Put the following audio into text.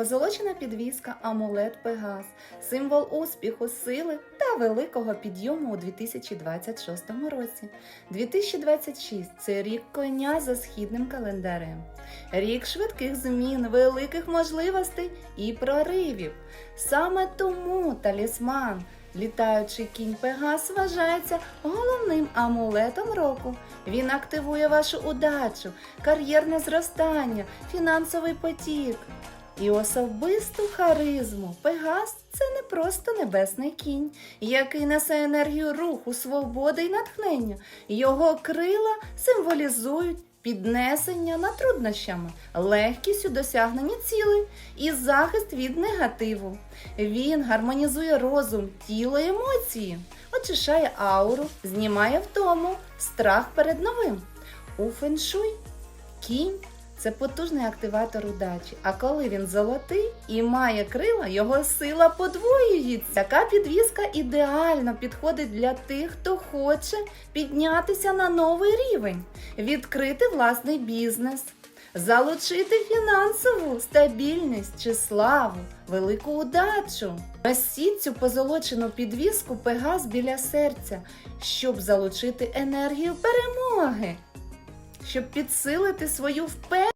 позолочена підвіска Амулет Пегас, символ успіху, сили та великого підйому у 2026 році. 2026 це рік коня за східним календарем, рік швидких змін, великих можливостей і проривів. Саме тому талісман. Літаючий кінь Пегас вважається головним амулетом року. Він активує вашу удачу, кар'єрне зростання, фінансовий потік і особисту харизму. Пегас це не просто небесний кінь, який несе енергію руху, свободи і натхнення. Його крила символізують піднесення над труднощами, легкість у досягненні цілей і захист від негативу. Він гармонізує розум, тіло і емоції, очищає ауру, знімає втому, страх перед новим. У феншуй кінь це потужний активатор удачі. А коли він золотий і має крила, його сила подвоюється. Така підвіска ідеально підходить для тих, хто хоче піднятися на новий рівень, відкрити власний бізнес. Залучити фінансову стабільність чи славу, велику удачу. Носіть цю позолочену підвіску Пегас біля серця, щоб залучити енергію перемоги, щоб підсилити свою впевненість.